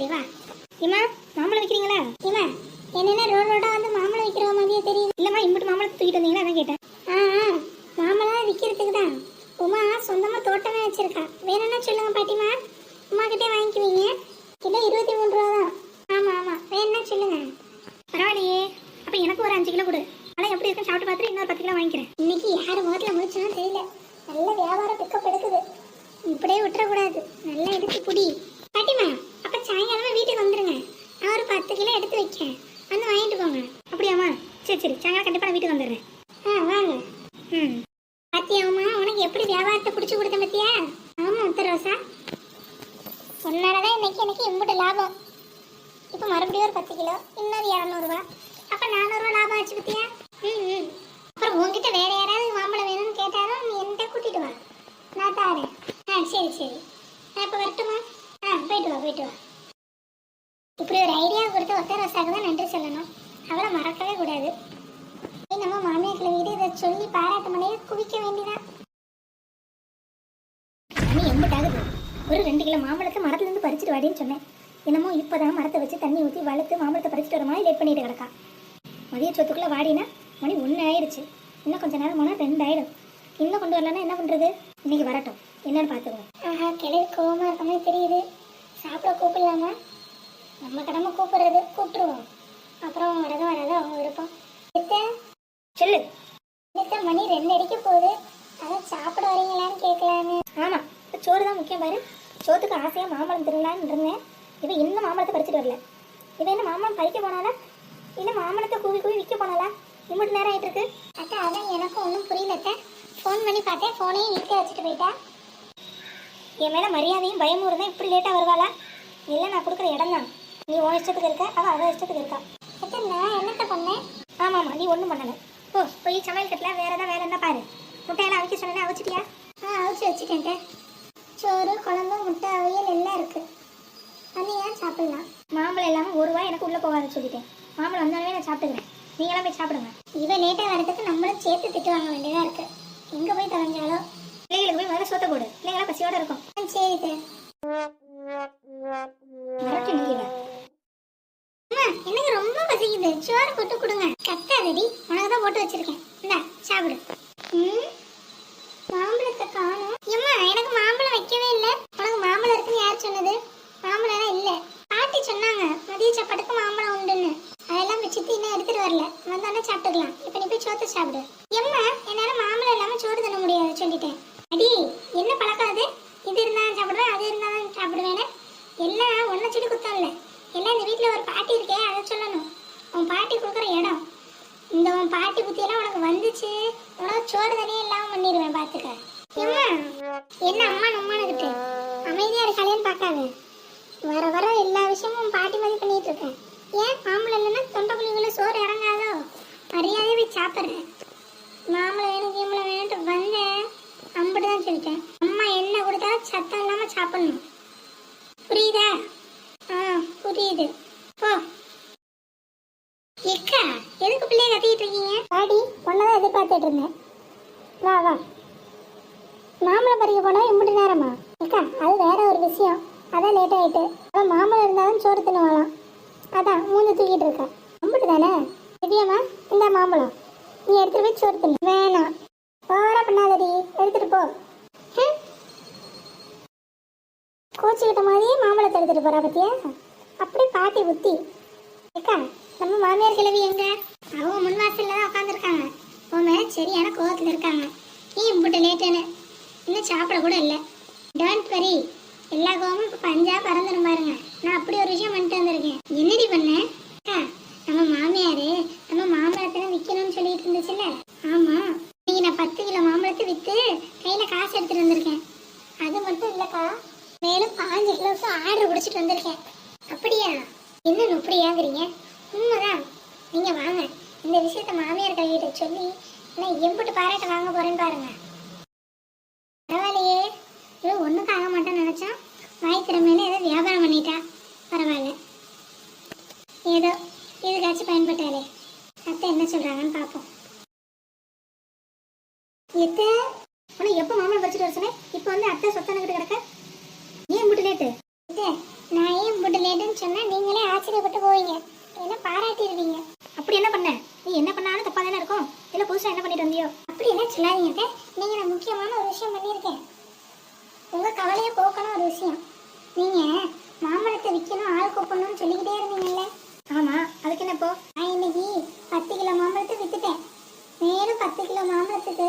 சரி வா. இம்மா மாம்பழம் விற்கிறீங்களா இம்மா என்னென்ன ரோட் ரோடா வந்து மாம்பழம் விற்கிற மாதிரியே தெரியுது. இல்லம்மா இம்பிட்டு மாம்பழம் தூக்கிட்டு வந்தீங்களா? அதான் கேட்டேன். ஆ மாம்பழம் விற்கிறதுக்கு தான். உமா சொந்தமா தோட்டமே வச்சிருக்கா. வேணும்னா சொல்லுங்க பாட்டிமா உமா கிட்டே வாங்கிக்குவீங்க. கிலோ இருபத்தி மூணு ரூபா தான். ஆமா ஆமா. வேணும்னா சொல்லுங்க. பரவாயில்லையே. அப்ப எனக்கு ஒரு அஞ்சு கிலோ கொடு. ஆனால் எப்படி இருக்குன்னு சாப்பிட்டு பார்த்துட்டு இன்னொரு பத்து கிலோ வாங்கிக்கிறேன். இன்னைக்கு யார் முகத்தில் முடிச்சாலும் தெரியல. நல்ல வியாபாரம் பிக்கப் எடுக்குது. இப்படியே விட்டுறக்கூடாது. நல்லா எடுத்து புடி பாட்டிமா அப்ப சாயங்காலமா வீட்டுக்கு வந்துருங்க. நான் ஒரு பத்து கிலோ எடுத்து வைக்கேன் வந்து வாங்கிட்டு போங்க. அப்படியாம்மா சரி சரி. சாயங்காலம் கண்டிப்பா நான் வீட்டுக்கு வந்துடுறேன். ஆ வாங்க. ம். பாத்தியாமா உனக்கு எப்படி வியாபாரத்தை பிடிச்சி கொடுத்தேன் பத்தியா? ஆமா உத்தரவாசா உன்னாலதான் இன்னைக்கு எனக்கு இம்புட்டு லாபம். இப்போ மறுபடியும் ஒரு பத்து கிலோ இன்னொரு இரநூறுவா. அப்போ நானூறுவா லாபம் ஆச்சு பத்தியா? ம் ம். அப்புறம் உங்ககிட்ட வேற யாராவது மாம்பழம் வேணும்னு கேட்டாலும் நீ என்கிட்ட கூட்டிட்டு வா. நான் தாரேன். ஆ சரி சரி. நான் இப்போ வரட்டுமா ஆ போயிட்டு வா போயிட்டு வா இப்படி ஒரு ஐடியா கொடுத்து ஒத்த ரோசாக்கு தான் நன்றி சொல்லணும். அவளை மறக்கவே கூடாது. நம்ம மாமியார் வீடு இதை சொல்லி பாராட்டு மலையை குவிக்க வேண்டிதான் தண்ணி எம்பிட்டாகுது ஒரு ரெண்டு கிலோ மாம்பழத்தை மரத்துலேருந்து பறிச்சுட்டு வாடின்னு சொன்னேன். என்னமோ இப்போதான் மரத்தை வச்சு தண்ணி ஊற்றி வளர்த்து மாம்பழத்தை பறிச்சுட்டு வர மாதிரி லேட் பண்ணிட்டு கிடக்கா. மதிய சொத்துக்குள்ளே வாடினா மணி ஒன்று ஆயிடுச்சு. இன்னும் கொஞ்ச நேரம் போனால் ரெண்டு ஆயிடும். இன்னும் கொண்டு வரலன்னா என்ன பண்ணுறது இன்னைக்கு வரட்டும். என்னன்னு பார்த்துக்கோங்க ஆஹா கிளவி கோவமாக மாதிரி தெரியுது. சாப்பிட கூப்பிடலாமா? நம்ம கடமை கூப்பிடுறது கூப்பிட்டுருவோம். அப்புறம் வரத வராத அவங்க விருப்பம். எத்த சொல்லு. எத்த மணி ரெண்டு அடிக்க போகுது. அதான் சாப்பிட வரீங்களான்னு கேட்கலான்னு. ஆமாம் சோறு தான் முக்கியம் பாரு. சோத்துக்கு ஆசையாக மாம்பழம் திருடலான்னு இருந்தேன். இவன் இன்னும் மாம்பழத்தை பறிச்சுட்டு வரல. இவன் என்ன மாம்பழம் பறிக்க போனாலா இல்லை மாம்பழத்தை கூவி கூவி விற்க போனாலா இம்மட்டு நேரம் ஆயிட்டு இருக்கு அக்கா அதான் எனக்கும் ஒன்றும் புரியல அத்தை. ஃபோன் பண்ணி பார்த்தேன். ஃபோனையும் வீட்டில் வச்சுட்டு போயிட்டா. என் மேலே மரியாதையும் பயமும் இருந்தால் இப்படி லேட்டாக வருவாளா? இல்லை நான் கொடுக்குற இடம் தான். நீ உன் இஷ்டத்துக்கு இருக்க அவள் அவள் இஷ்டத்துக்கு இருக்கா. அத்தை நான் என்னத்த பண்ணேன்? ஆமாம் ஆமாம் நீ ஒன்றும் பண்ணலை. ஓ போய் சமையல் கட்டில் வேறு எதாவது வேறு என்ன பாரு. முட்டையெல்லாம் அவிக்க சொன்னேன் அவிச்சிட்டியா? ஆ அவிச்சு வச்சுட்டேன் சோறு குழம்பு முட்டை அவையல் எல்லாம் இருக்குது அது ஏன் சாப்பிடலாம் மாம்பழம் இல்லாமல் ஒரு ரூபாய் எனக்கு உள்ளே போகாதுன்னு சொல்லிட்டேன். மாம்பழம் வந்தாலுமே நான் சாப்பிட்டுக்கிறேன். நீங்களாம் போய் சாப்பிடுங்க. இவன் லேட்டாக வரதுக்கு நம்மளும் சேர்த்து திட்டு வாங்க வேண்டியதாக இருக்குது எங்கே போய் தொலைஞ்சாலோ? பிள்ளைகளுக்கு போய் முதல்ல சோத்த போடு. பிள்ளைங்களாம் பசியோடு இருக்கும். ஆ, சரி சார் மறக்க நீங்க அம்மா எனக்கு ரொம்ப பசிக்குது சோறு போட்டு கொடுங்க கத்தாதடி உனக்கு தான் போட்டு வச்சிருக்கேன் இந்தா சாப்பிடு ம் மாம்பழத்தை காணும் ஏம்மா எனக்கு மாம்பழம் வைக்கவே இல்லை உனக்கு மாம்பழம் இருக்குன்னு யார் சொன்னது மாம்பழம் இல்லை பாட்டி சொன்னாங்க மதிய சாப்பாட்டுக்கு மாம்பழம் உண்டுன்னு அதெல்லாம் வச்சுட்டு இன்னும் எடுத்துட்டு வரல வந்தானே சாப்பிட்டுக்கலாம் இப்போ நீ போய் சோத்தை சாப்பிடு எம்மா என்னால மாம்பழம் இல்லாம சோறு தர முடியாது சொல்லிட்டேன் அடி என்ன பழக்கம் அது? இது இருந்தா சாப்பிடுவேன் அது இருந்தா தான் சாப்பிடுவேன்னு. எல்லாம் ஒன்றை செடி குத்தம் இல்லை எல்லாம் இந்த வீட்டில் ஒரு பாட்டி இருக்கே அதை சொல்லணும். உன் பாட்டி கொடுக்குற இடம். இந்த உன் பாட்டி புத்தியெல்லாம் உனக்கு வந்துச்சு. உனக்கு சோறு தனியே இல்லாமல் பண்ணிடுவேன் பார்த்துக்க என்ன அம்மா நம்மானுக்கிட்டு அமைதியாக இருக்காளேன்னு பார்க்காத. வர வர எல்லா விஷயமும் உன் பாட்டி மாதிரி பண்ணிட்டு இருக்கேன் ஏன்? மாம்பழம் இல்லைன்னா தொண்டை புள்ளிக்குள்ள சோறு இறங்காதோ? மரியாதையே போய் சாப்பிட்றேன். மாம்பழம் வேணும் கீம்பளம் வேணும்ட்டு வந்தேன். அம்பிட்டு தான் சொல்லிட்டேன். அம்மா என்ன கொடுத்தாலும் சத்தம் இல்லாமல் சாப்பிடணும். புரியுதா? ஆ புரியுது. போ. எக்கா எதுக்கு பிள்ளைய கத்திக்கிட்டு இருக்கீங்க? ஆடி பொண்ணதான் எதிர்பார்த்துட்டு இருந்தேன். வா வா. மாம்பழம் பறிக்க போனா எம்பிட்டு நேரமா? அக்கா அது வேற ஒரு விஷயம். அதான் லேட் ஆயிட்டு. அவன் மாம்பழம் இருந்தாலும் சோறு தின்னுவாளாம். அதான் மூஞ்சி தூக்கிட்டு இருக்கா. எம்பிட்டு தானே? திவ்யம்மா இந்த மாம்பழம். நீ எடுத்துட்டு போய் சோறு தின்னு. வேணாம். போற பண்ணாதடி. எடுத்துட்டு போ. கோச்சுக்கிட்ட மாதிரியே மாம்பழத்தை எடுத்துட்டு போறா பத்தியா? அப்படி பாட்டி புத்தி. அக்கா நம்ம மாமியார் கிழவி எங்க? அவங்க முன்வாசல்ல தான் உட்காந்துருக்காங்க உன் சரியான கோவத்துல இருக்காங்க. நீ இம்புட்டு லேட்டுன்னு. இன்னும் சாப்பிட கூட இல்லை. டோன்ட் வரி எல்லா கோவமும் இப்போ பஞ்சா பறந்துடும் பாருங்க. நான் அப்படி ஒரு விஷயம் பண்ணிட்டு வந்திருக்கேன். என்னடி பண்ண? அக்கா நம்ம மாமியார் நம்ம மாம்பழத்தை விற்கணும்னு சொல்லிட்டு இருந்துச்சுல்ல ஆமா இன்னைக்கு நான் பத்து கிலோ மாம்பழத்தை விற்று கையில காசு எடுத்துட்டு வந்திருக்கேன் அது மட்டும் இல்லக்கா மேலும் பாஞ்சு கிலோவுக்கு ஆர்டர் பிடிச்சிட்டு வந்திருக்கேன் அப்படியா என்ன நுப்படியாங்கிறீங்க உண்மைதான் நீங்க வாங்க இந்த மாமியார் கழுவிட்ட சொல்லி நான் எம்பிட்டு பாராட்ட வாங்க போறேன்னு பாருங்க. பரவாயில்லையே. இவ ஒண்ணுக்கு ஆக மாட்டேன்னு நினைச்சா வாய் திறமையில ஏதோ வியாபாரம் பண்ணிட்டா. பரவாயில்ல. ஏதோ இதுக்காச்சும் பயன்பட்டாலே. அத்தை என்ன சொல்றாங்கன்னு பார்ப்போம் எத்த? உனக்கு எப்போ மாமன் படிச்சுட்டு வர சொன்னேன் இப்போ வந்து அத்தை சொத்தனுக்கிட்டு கிடக்க? ஏன் முட்டு லேட்டு? நான் ஏன் முட்டு லேட்டுன்னு சொன்னா நீங்களே ஆச்சரியப்பட்டு போவீங்க. என்ன பாராட்டிடுவீங்க? அப்படி என்ன பண்ண? நீ என்ன பண்ணாலும் தப்பா தானே இருக்கும். இல்ல புதுசா என்ன பண்ணிட்டு வந்தியோ? அப்படி என்ன சொல்லாதீங்க. நீங்க நான் முக்கியமான ஒரு விஷயம் பண்ணியிருக்கேன். உங்க கவலையை போக்கணும் ஒரு விஷயம். நீங்க மாம்பழத்தை விற்கணும் ஆள் கூப்பிடணும்னு சொல்லிக்கிட்டே இருந்தீங்கல்ல? ஆமா. அதுக்கு என்ன இப்போ? நான் இன்னைக்கு பத்து கிலோ மாம்பழத்தை வித்துட்டேன். மேலும் பத்து கிலோ மாம்பழத்துக்கு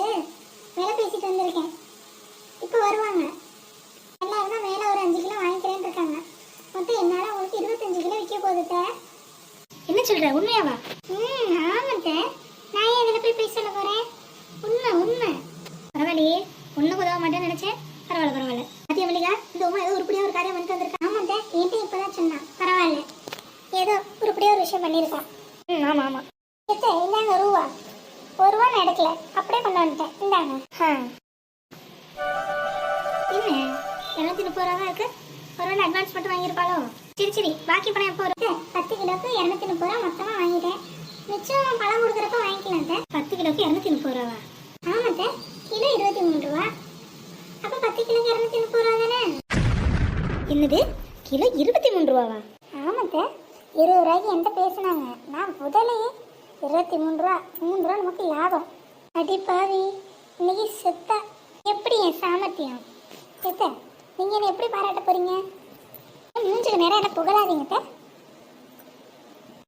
விலை பேசிட்டு வந்திருக்கேன் இப்போ வருவாங்க எல்லாரும் தான் மேலே ஒரு அஞ்சு கிலோ வாங்கிக்கிறேன்னு இருக்காங்க மொத்தம் என்னால் உங்களுக்கு இருபத்தஞ்சு கிலோ விற்க போகுது என்ன சொல்ற உண்மையாவா? ம் ஆமாத்த நான் ஏன் இதில் போய் சொல்ல உண்மை உண்மை. பரவாயில்லையே ஒன்றும் உதவ மாட்டேன்னு நினச்சேன். பரவாயில்ல பரவாயில்ல. அதே மல்லிகா இந்த உமா ஏதோ உருப்படியாக ஒரு காரியம் பண்ணிட்டு வந்திருக்கா? ஆமாத்த என்கிட்ட இப்போ தான் சொன்னான் பரவாயில்ல. ஏதோ உருப்படியாக ஒரு விஷயம் பண்ணியிருக்கான் ம் ஆமாம் ஆமாம் எத்த இந்தாங்க ரூபா ஒரு ரூபா நான் எடுக்கல. அப்படியே கொண்டு வந்துட்டேன். இந்தாங்க. என்ன? இரநூத்தி முப்பது ரூபா இருக்கு? ஒருவேளை அட்வான்ஸ் மட்டும் வாங்கியிருப்பாளோ? சரி சரி. பாக்கி பணம் எப்போ இருக்கு? பத்து கிலோக்கு இரநூத்தி முப்பது ரூபா மொத்தமாக வாங்கிட்டேன். மிச்சம் பழம் கொடுக்குறப்ப வாங்கிக்கலாம் சார் பத்து கிலோக்கு இரநூத்தி முப்பது ரூபா. ஆமாம் சார் கிலோ இருபத்தி மூணு ரூபா. அப்போ பத்து கிலோக்கு இரநூத்தி முப்பது ரூபா தானே? என்னது? கிலோ இருபத்தி மூணு ரூபாவா? ஆமாம் சார் இருபது ரூபாய்க்கு என்கிட்ட பேசினாங்க. நான் முதலையே இருபத்தி மூணு ரூபா மூணு ரூபா நமக்கு லாபம். அடி பாவி. இன்னைக்கு செத்த எப்படி என் சாமர்த்தியம்? செத்த நீங்கள் என்ன எப்படி பாராட்ட போறீங்க? மூஞ்சுக்கு நேரம் என்ன புகழாதீங்க.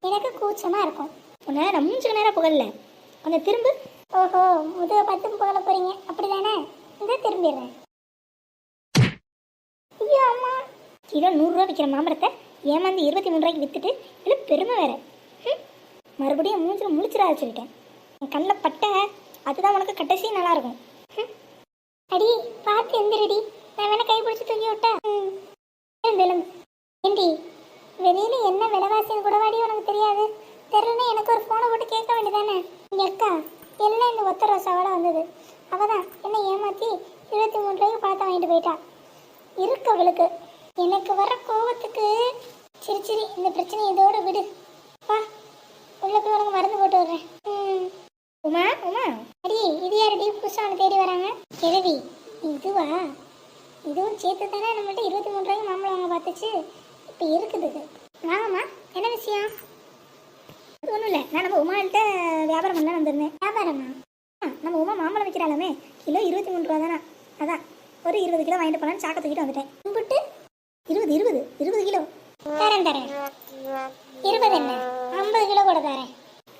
எனக்கு கூச்சமாக இருக்கும். உன்னை நான் மூஞ்சுக்கு நேரம் புகழல. கொஞ்சம் திரும்பு. ஓஹோ முதுக பார்த்து புகழ போறீங்க. அப்படிதானே? இந்த திரும்பிடுறேன். ஐயோ அம்மா. கிலோ நூறுரூவா விற்கிற மாம்பழத்தை ஏமாந்து இருபத்தி மூணு ரூபாய்க்கு வித்துட்டு இல்லை பெருமை வேற. மறுபடியும் மூஞ்சில் முழிச்சிடாத சொல்லிட்டேன். என் கண்ணில் பட்ட அதுதான் உனக்கு கடைசி நல்லா இருக்கும். ஹம். அடி பார்த்து எந்திரடி. நான் வேணா கை பிடிச்சி தூக்கி விட்டா விழும் ஏண்டி? வெளியில என்ன விலைவாசின்னு கூட உனக்கு தெரியாது? தெரியலன்னு எனக்கு ஒரு ஃபோனை போட்டு கேட்க வேண்டியதானே எங்கள் அக்கா எல்லாம் இந்த ஒத்த ரோசாவோட வந்தது. அவள் தான் என்ன ஏமாற்றி இருபத்தி மூணு ரூபாய்க்கு பழத்தை வாங்கிட்டு போயிட்டா. இருக்கு அவளுக்கு. எனக்கு வர கோவத்துக்கு சரி சரி இந்த பிரச்சனை இதோட விடு. வா உள்ள போய் உனக்கு மருந்து போட்டு வர்றேன். உமா உமா. அடி இது யாரடி? புதுசாக அவனை தேடி வராங்க. கிழவி இதுவா? இதுவும் சேர்த்து தானே நம்மள்ட்ட இருபத்தி மூணு ரூபாய்க்கு மாம்பழம் வாங்க பார்த்துச்சு. இப்போ இருக்குது வாங்கம்மா என்ன விஷயம்? ஒன்றும் இல்லை. நான் நம்ம உமாள்கிட்ட வியாபாரம் பண்ண வந்திருந்தேன். வியாபாரமா? ஆ நம்ம உமா மாம்பழம் விற்கிறாளாமே கிலோ இருபத்தி மூணு ரூபா தானே? அதான். ஒரு இருபது கிலோ வாங்கிட்டு போனான்னு சாக்க தூக்கிட்டு வந்துட்டேன். கும்பிட்டு? இருபது இருபது இருபது கிலோ. தரேன் தரேன். இருபது என்ன? ஐம்பது கிலோ கூட தரேன்.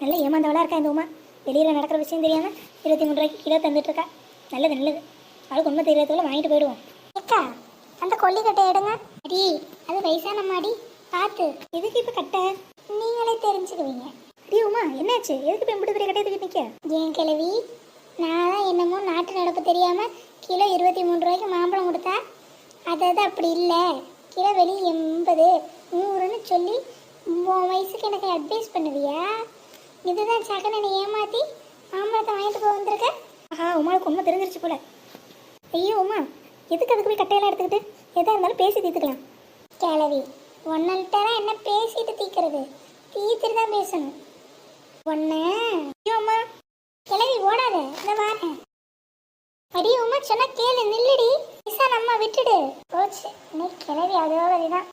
நல்ல ஏமாந்தவளாக இருக்கா இந்த உமா? வெளியில் நடக்கிற விஷயம் தெரியாமல் இருபத்தி மூணு ரூபாய்க்கு கிலோ தந்துட்டு இருக்கா? நல்லது நல்லது. அவளுக்கு உண்மை தெரியறதுக்குள்ள வாங்கிட்டு போயிடுவோம். கொல்லிக்கட்டை எடுங்க. அடி அது வயசான மாடி பார்த்து எதுக்கு இப்போ கட்ட? நீங்களே தெரிஞ்சுக்குவீங்க. அடி உமா என்னாச்சு? எதுக்கு இப்போ இப்படி பெரிய கட்டையை தூக்கி நிற்க ஏன் கிழவி நான் தான் என்னமோ நாட்டு நடப்பு தெரியாம கிலோ இருபத்தி மூணு ரூபாய்க்கு மாம்பழம் கொடுத்தா? அது அது அப்படி இல்லை. கிலோ வெளி எண்பது. நூறுன்னு சொல்லி உன் வயசுக்கு எனக்கு அட்வைஸ் பண்ணுவியா? இதுதான் சகன் என்னை ஏமாத்தி மாம்பழத்தை வாங்கிட்டு போக வந்திருக்க. ஆஹா உமாவுக்கு உண்மை தெரிஞ்சிருச்சு போல. ஐயோ உமா எதுக்கு அதுக்கு போய் கட்டையெல்லாம் எடுத்துக்கிட்டு? எதாக இருந்தாலும் பேசி தீர்த்துக்கலாம். கிளவி ஒன்னல்ட்டெல்லாம் என்ன பேசிட்டு தீக்கிறது தீர்த்துட்டு தான் பேசணும். ஒன்று அம்மா கிளவி ஓடாத இந்த வாரேன் அடி உமா சொன்னா கேளு நில்லுடி. இசா நம்ம விட்டுடு. போச்சு. இன்னைக்கு கிளவி அதோட இதுதான்